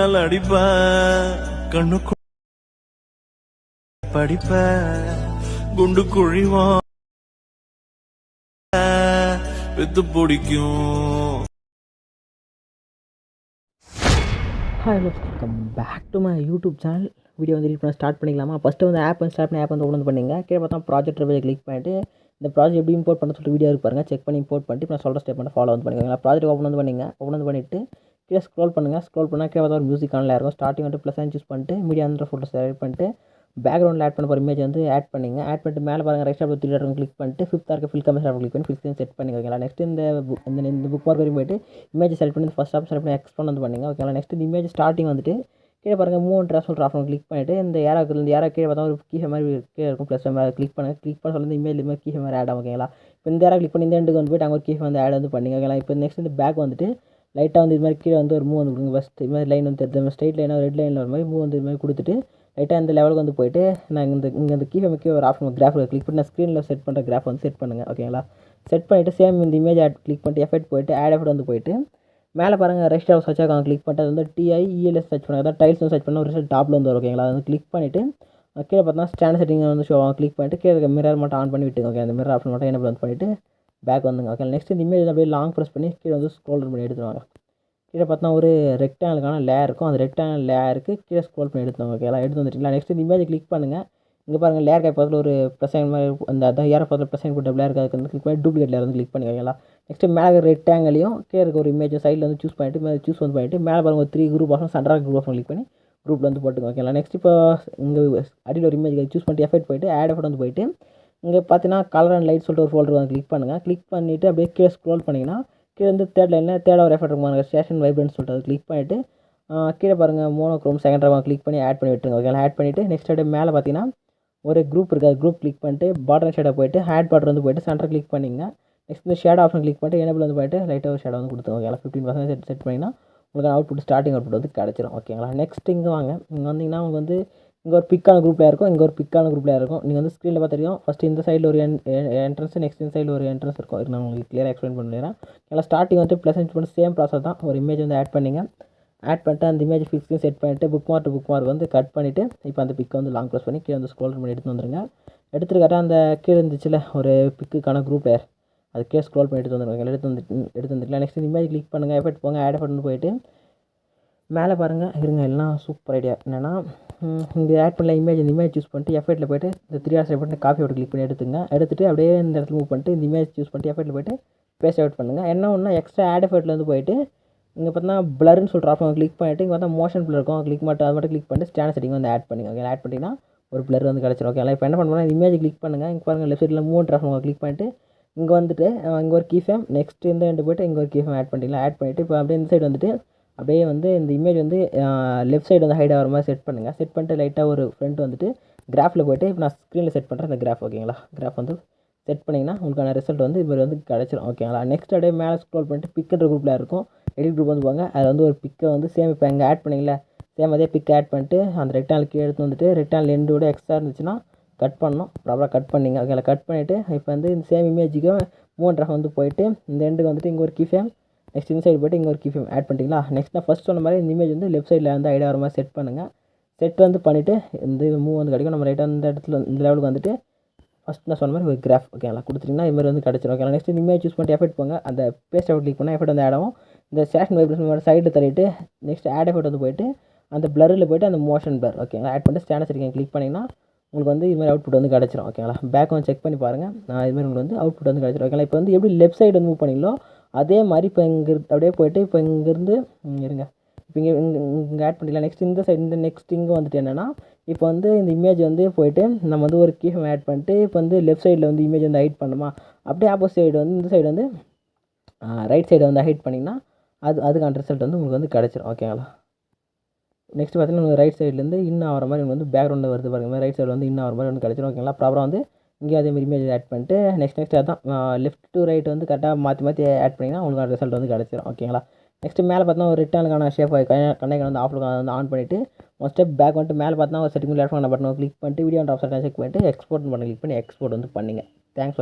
கண்ணால் அடிப்ப கண்ணுக்கு படிப்ப குண்டு குழிவா வித்து பிடிக்கும். Hi welcome back to my YouTube channel video வந்து எடிட் பண்ண ஸ்டார்ட் பண்ணிக்கலாமா? ஃபஸ்ட்டு வந்து ஆப் வந்து ஸ்டார்ட் பண்ணி ஆப் வந்து ஓப்பன் பண்ணிங்க. கீழே பார்த்தா ப்ராஜெக்ட் ரிவைஸ் கிளிக் பண்ணிட்டு இந்த ப்ராஜெக்ட் எப்படி இம்போர்ட் பண்ண சொல்லிட்டு வீடியோ இருக்கு பாருங்க. செக் பண்ணி இம்போர்ட் பண்ணிட்டு நான் சொல்கிற ஸ்டெப் பண்ணி ஃபாலோ வந்து பண்ணிக்கோங்க. ப்ராஜெக்ட் ஓப்பன் வந்து பண்ணிங்க. ஓப்பன் வந்து பண்ணிட்டு கீழே ஸ்க்ரோல் பண்ணுங்கள் ஸ்க்ரோல் பண்ணால் கீழே பார்த்தா ஒரு மியூசிக் ஆனில் இருக்கும். ஸ்டார்டிங் வந்து ப்ளஸ் சூஸ் பண்ணிட்டு மீடியா அந்த ஃபோட்டோ செலக்ட் பண்ணிட்டு பேக்ரவுண்டில் ஆட் பண்ண போகிற இமேஜ் வந்து ஆட் பண்ணிங்க. ஆட் பண்ணிட்டு மேலே பாருங்கள் ரைட் சைடு த்ரீ இருக்கும் கிளிக் பண்ணிட்டு ஃபிஃப்த் இருக்க ஃபில் கமெண்ட் கிளிக் பண்ணி ஃபிஃப்த் செட் பண்ணி ஓகேங்களா? நெக்ஸ்ட் இந்த இந்த இந்த புக் மார்க் வரையும் போயிட்டு இமேஜ் செலக்ட் பண்ணி ஃபஸ்ட் ஆப் செலக்ட் பண்ணி எக்ஸ்போன் வந்து பண்ணிங்க. ஓகேங்களா? நெக்ஸ்ட் இந்த இமேஜ் ஸ்டார்டிங் வந்துட்டு கீழே பாருங்கள் மூணு ட்ரெஸ் சொல்கிற ஆஃப் கிளிக் பண்ணிவிட்டு இந்த ஏராக்கு இந்த ஏரா கீழே பார்த்தா ஒரு கீழே மாதிரி கீழே இருக்கும். ப்ளஸ் மாதிரி கிளிக் பண்ணுங்கள் கிளிக் பண்ண சொல்லி இந்த இமேஜ் மாதிரி கீழே மாதிரி ஆட் ஆகும். ஓகேங்களா? இப்போ இந்த ஏரா கிளிக் பண்ணி இந்த எண்டுக்கு வந்து போய்ட்டு அங்கே ஒரு கீழே வந்து ஆட் வந்து பண்ணிங்க. ஓகேங்களா? இப்போ நெக்ஸ்ட் இந்த பேக் வந்துட்டு லைட்டாக வந்து இது மாதிரி கீழே வந்து ஒரு மூவ் வந்து கொடுங்க ஃபஸ்ட் இது மாதிரி லைன் வந்து தெரிஞ்ச ஸ்ட்ரைட் லைனாக ரெட் லைனில் ஒரு மாதிரி மூவ் வந்து இது மாதிரி கொடுத்துட்டு லைட்டாக இந்த லெவலுக்கு வந்து போயிட்டு நான் இந்த இங்கே இந்த கீழே முக்கிய ஒரு ஆப்ஷன் கிராஃபில் கிளிக் பண்ணி நான் ஸ்க்ரீனில் செட் பண்ணுற கிராஃப் வந்து செட் பண்ணுங்கள் ஓகேங்களா செட் பண்ணிவிட்டு சேம் இந்த இமேஜ் ஆட் கிளிக் பண்ணிட்டு எஃபெக்ட் போயிட்டு ஆட் எஃபெக்ட் வந்து போயிட்டு மேலே பாருங்கள் ரெஸ்ட் ஆஃப் சர்ச் ஆகும் கிளிக் பண்ணிட்டு அது வந்து டிஐ இஎல்எஸ் சர்ச் பண்ணுங்கள் அதாவது டைல்ஸ் வந்து சர்ச் பண்ணால் ஒரு ரிசல்ட் டாப்பில் வந்து வரும். ஓகேங்களா அது வந்து கிளிக் பண்ணிவிட்டு கீழே பார்த்தா ஸ்டாண்ட் செட்டிங் வந்து ஷோ ஆகும். கிளிக் பண்ணிட்டு கீழே மிரர் மட்டும் ஆன் பண்ணி விட்டுங்க ஓகே அந்த மிரர் ஆப்ஷன் மட்டும் என்ன வந்து பண்ணிவிட்டு பேக் வந்துங்க. ஓகே நெக்ஸ்ட் இந்த இமேஜ் அப்படியே லாங் ப்ரெஸ் பண்ணி கீழே வந்து ஸ்க்ரோல் பண்ணி எடுத்துருவாங்க கீழே பார்த்தா ஒரு ரெக்டாங்கிளுக்கான லேயர் இருக்கும். அந்த ரெக்டாங்கிள் லேயருக்கு கீழே ஸ்க்ரோல் பண்ணி எடுத்துவாங்க எல்லாம் எடுத்து வந்துட்டீங்களா? நெக்ஸ்ட் இந்த இமேஜ் கிளிக் பண்ணுங்கள் இங்கே பாருங்கள் லேயர் கை பக்கத்தில் ஒரு ப்ளஸ் மாதிரி அந்த அதான் ஏற பக்கத்தில் ப்ளஸ் போட்ட லேயர் அதுக்கு வந்து கிளிக் பண்ணி டூப்ளிகேட் லேயர் வந்து கிளிக் பண்ணி ஓகேங்களா நெக்ஸ்ட் மேலே ரெக்டாங்கிளையும் கீழே இருக்க ஒரு இமேஜ் சைடில் வந்து சூஸ் பண்ணிட்டு மேலே சூஸ் வந்து பண்ணிட்டு மேலே பாருங்கள் ஒரு த்ரீ குரூப் ஆஃப் சண்டராக குரூப் ஆஃப் கிளிக் பண்ணி குரூப்பில் வந்து போட்டுங்க ஓகேங்களா நெக்ஸ்ட் இப்போ இங்கே அடியில் ஒரு இமேஜ் சூஸ் பண்ணிட்டு எஃபெக்ட் போயிட்டு ஆட் எஃபெக்ட் வந்து போயிட்டு இங்கே பார்த்தீங்கன்னா கலர் அண்ட் லைட் சொல்லிட்டு ஒரு ஃபோல்டர் வந்து கிளிக் பண்ணுங்கள் கிளிக் பண்ணிவிட்டு அப்படியே கீழே ஸ்க்ரோல் பண்ணிங்கன்னா கீழே வந்து தேர்ட் லைனில் தேர்ட் ஒரு எஃபெக்ட் இருக்கும் ஸ்டேஷன் வைப்ரன்ஸ் சொல்லிட்டு அதை கிளிக் பண்ணிவிட்டு கீழே பாருங்கள் மோனோக்ரோம் செகண்ட் ரவா கிளிக் பண்ணி ஆட் பண்ணி விட்டுருங்க ஓகே ஆட் பண்ணிவிட்டு நெக்ஸ்ட் அப்படியே மேலே பார்த்தீங்கன்னா ஒரு குரூப் இருக்குது அது குரூப் கிளிக் பண்ணிட்டு பாட்டன் ஷேடை போயிட்டு ஹேட் பாட்டர் வந்து போயிட்டு சென்டர் கிளிக் பண்ணிங்க நெக்ஸ்ட் வந்து ஷேட் ஆப்ஷன் கிளிக் பண்ணிட்டு எனபிள் வந்து போயிட்டு லைட்டாக ஒரு ஷேடை வந்து கொடுத்துருவோம் okay fifteen percent set set பண்ணிங்கன்னா உங்களுக்கு அவுட்புட் ஸ்டார்டிங் அவுட்புட் வந்து கிடச்சிரும் ஓகேங்களா நெக்ஸ்ட் இங்கே வாங்க. இங்கே வந்தீங்கன்னா உங்களுக்கு வந்து இங்கே ஒரு பிக்கான குரூப்பில் இருக்கும். இங்கே ஒரு பிக்கான குரூப்பில் இருக்கும். நீங்கள் வந்து ஸ்க்ரீனில் பார்த்து தெரியும் ஃபஸ்ட் இந்த சைடில் ஒரு என்ட்ரன்ஸ் நெக்ஸ்ட் இந்த சைடில் ஒரு என்ட்ரன்ஸ் இருக்கும். இது நான் உங்களுக்கு கிளியராக எக்ஸ்பிளைன் பண்ணிடுறேன் எல்லாம் ஸ்டார்டிங் வந்து ப்ளஸ் பண்ணி சேம் ப்ராசஸ் தான். ஒரு இமேஜ் வந்து ஆட் பண்ணிங்க. ஆட் பண்ணிட்டு அந்த இமேஜ் ஃபிக்ஸையும் செட் பண்ணிவிட்டு புக் மார்க் புக் மார்க் வந்து கட் பண்ணிவிட்டு இப்போ அந்த பிக்கை வந்து லாங் ப்ரெஸ் பண்ணி கீழே வந்து ஸ்க்ரோல் பண்ணி எடுத்து வந்துருங்க. எடுத்துருக்காட்டா அந்த கீழே இருந்துச்சுல ஒரு பிக்குக்கான குரூப் லேயர் அது கீழே ஸ்க்ரோல் பண்ணி எடுத்து வந்துருக்காங்க எடுத்து வந்து எடுத்து வந்துருக்கலாம் நெக்ஸ்ட் இமேஜ் கிளிக் பண்ணுங்கள் எஃபெக்ட் போங்க. ஆட் எஃபெக்ட் போயிட்டு மேலே பாருங்கள் இருங்க எல்லாம் சூப்பர் ஐடியா என்னென்னா இங்கே ஆட் பண்ணல இமேஜ் இந்த இமேஜ் சூஸ் பண்ணிட்டு எஃபெக்ட்டில் போய்ட்டு இந்த த்ரீ ஆர்ஸ் பண்ணிட்டு காஃபி அவுட் கிளிக் பண்ணி எடுத்துங்க. எடுத்துட்டு அப்படியே இந்த இடத்துல மூவ் பண்ணிட்டு இந்த இமேஜ் சூஸ் பண்ணிட்டு எஃபெக்ட்டில் போயிட்டு பேஸ்ட் அவுட் பண்ணுங்கள் என்ன ஒன்றா எக்ஸ்ட்ரா ஆட் எஃபெக்ட்டில் வந்து போயிட்டு இங்கே பார்த்தா பிளர்னு சொல்கிற ஆப்ஷன் கிளிக் பண்ணிவிட்டு இங்கே பார்த்தா மோஷன் பிளர் இருக்கும். கிளிக் மட்டும் அது மட்டும் கிளிக் பண்ணிட்டு ஸ்டாண்ட் செட்டிங் வந்து ஆட் பண்ணிங்க ஓகே ஆட் பண்ணிங்கன்னா ஒரு பிளர் வந்து கிடச்சிரும். ஓகே இப்போ என்ன பண்ணுறோம் இமேஜ் கிளிக் பண்ணுங்கள் இங்கே பாருங்கள் லெஃப்ட் சைடில் மூணு ட்ராஃப் கிளிக் பண்ணிட்டு இங்கே வந்துட்டு இங்கே ஒரு கீஃபேம் நெக்ஸ்ட் இந்த ரெண்டு போய்ட்டு இங்கே ஒரு கீஃபேம் ஆட் பண்ணிக்கலாம் ஆட் பண்ணிவிட்டு இப்போ அப்படியே இந்த சைடு வந்துட்டு அப்படியே வந்து இந்த இமேஜ் வந்து லெஃப்ட் சைடு வந்து ஹைட் ஆகிற மாதிரி செட் பண்ணுங்கள் செட் பண்ணிட்டு லைட்டாக ஒரு ஃப்ரண்ட் வந்துட்டு கிராஃபில் போயிட்டு இப்போ நான் ஸ்க்ரீனில் செட் பண்ணுறேன் அந்த கிராஃப் ஓகேங்களா கிராஃப் வந்து செட் பண்ணிங்கன்னா உங்களுக்கான ரிசல்ட் வந்து இதுமாதிரி வந்து கிடச்சிரும் ஓகேங்களா நெக்ஸ்ட் அப்படியே மேலே ஸ்க்ரோல் பண்ணிட்டு பிக்குன்ற குரூப்பில் இருக்கும். எடிட் குரூப் வந்து போங்க. அதில் வந்து ஒரு பிக்கை வந்து சேம் இப்போ இங்கே ஆட் பண்ணிங்களே சேம் அதே பிக் ஆட் பண்ணிட்டு அந்த ரெக்டாங்கிள் கீழே எடுத்து வந்துட்டு ரெக்டாங்கிள் எண்டோட எக்ஸ்ட்ரா இருந்துச்சுன்னா கட் பண்ணோம் ப்ராப்பராக கட் பண்ணிங்க ஓகேங்களா கட் பண்ணிவிட்டு இப்போ வந்து இந்த சேம் இமேஜுக்கு மூன்றரை வந்து போயிட்டு இந்த எண்டுக்கு வந்துட்டு இங்கே ஒரு கீ ஃபேம் நெக்ஸ்ட் இந்த சைடு போய்ட்டு இங்கே ஒரு கீ ஆட் பண்ணிட்டீங்களா? நெக்ஸ்ட் நான் ஃபஸ்ட் சொன்ன மாதிரி இந்த இமேஜ் வந்து லெஃப்ட் சைடில் வந்து ஐடியா வர மாதிரி செட் பண்ணுங்கள் செட் வந்து பண்ணிவிட்டு இந்த மூவ் வந்து கிடைக்கும். நம்ம ரைட்டாக இந்த இடத்துல இந்த லெவலுக்கு வந்துட்டு ஃபஸ்ட் நான் சொன்ன மாதிரி ஒரு கிராஃப் ஓகேங்களா கொடுத்துட்டிங்கன்னா இது மாதிரி வந்து கிடச்சிரும். ஓகேங்களா நெக்ஸ்ட் இந்த இமேஜ் சூஸ் பண்ணிட்டு எஃபெக்ட் போங்க. அந்த பேஸ்ட் எஃபெக்ட் கிளிக் பண்ணால் எஃபெக்ட் வந்து ஆட் இந்த சேஷன் வைப்ரேஷன் சைடு தள்ளிட்டு நெக்ஸ்ட் ஆட் எஃபெக்ட் வந்து போயிட்டு அந்த பிளரில் போயிட்டு அந்த மோஷன் பிளர் ஓகேங்களா ஆட் பண்ணிட்டு ஸ்டாண்டர்ஸ் இருக்கீங்க கிளிக் பண்ணிங்கன்னா உங்களுக்கு வந்து இது மாதிரி அவுட்புட் வந்து கிடச்சிரும். ஓகேங்களா பேக் வந்து செக் பண்ணி பாருங்கள் நான் இது மாதிரி உங்களுக்கு வந்து அவுட்புட் வந்து கிடச்சிரும். ஓகேங்களா இப்போ வந்து எப்படி லெஃப்ட் சைடு வந்து மூவ் பண்ணீங்களோ அதே மாதிரி இப்போ இங்கே அப்படியே போயிட்டு இப்போ இங்கேருந்து இருங்க. இப்போ இங்கே இங்கே இங்கே ஆட் பண்ணிக்கலாம் நெக்ஸ்ட் இந்த சைடு இந்த நெக்ஸ்ட் இங்கே வந்துட்டு என்னென்னா இப்போ வந்து இந்த இமேஜ் வந்து போயிட்டு நம்ம வந்து ஒரு கீஃபம் ஆட் பண்ணிட்டு இப்போ வந்து லெஃப்ட் சைடில் வந்து இமேஜ் வந்து ஹைட் பண்ணுமா அப்படியே ஆப்போசிட் சைடு வந்து இந்த சைடு வந்து ரைட் சைடு வந்து ஹைட் பண்ணிங்கன்னா அது அதுக்கான ரிசல்ட் வந்து உங்களுக்கு வந்து கிடச்சிரும். ஓகேங்களா நெக்ஸ்ட் பார்த்தீங்கன்னா ரைட் சைட்லேருந்து இன்னும் ஆகிற மாதிரி உங்களுக்கு வந்து பேக்ரவுண்டில் வருது பாருங்க. ரைட் சைடில் வந்து இன்னும் ஆகிற மாதிரி வந்து கிடச்சிரும். ஓகேங்களா ப்ராப்பராக வந்து இங்கேயும் அதே மாதிரி இமேஜ் ஆட் பண்ணிட்டு நெக்ஸ்ட் நெக்ஸ்ட் அதான் லெஃப்ட் டு ரைட் வந்து கரெக்டாக மாற்றி மாற்றி ஆட் பண்ணிங்கன்னா உங்களுக்கு ரிசல்ட் வந்து கிடச்சிரும். ஓகேங்களா நெக்ஸ்ட் மேலே பார்த்தா ஒரு ரிட்டர்னுக்கான ஷேப் கண்ணைக்கு வந்து ஆஃப் வந்து ஆன் பண்ணிவிட்டு ஒன் ஸ்டெப் பேக் வந்துட்டு மேலே பார்த்தா ஒரு செட்டிங் பிளாட்ஃபார்ம் பண்ண பட்டன் கிளிக் பண்ணிட்டு வீடியோ ஆஃப் செக் பண்ணிட்டு எக்ஸ்போர்ட் பண்ணி கிளிக் பண்ணி எக்ஸ்போர்ட் வந்து பண்ணிங்க. Thanks for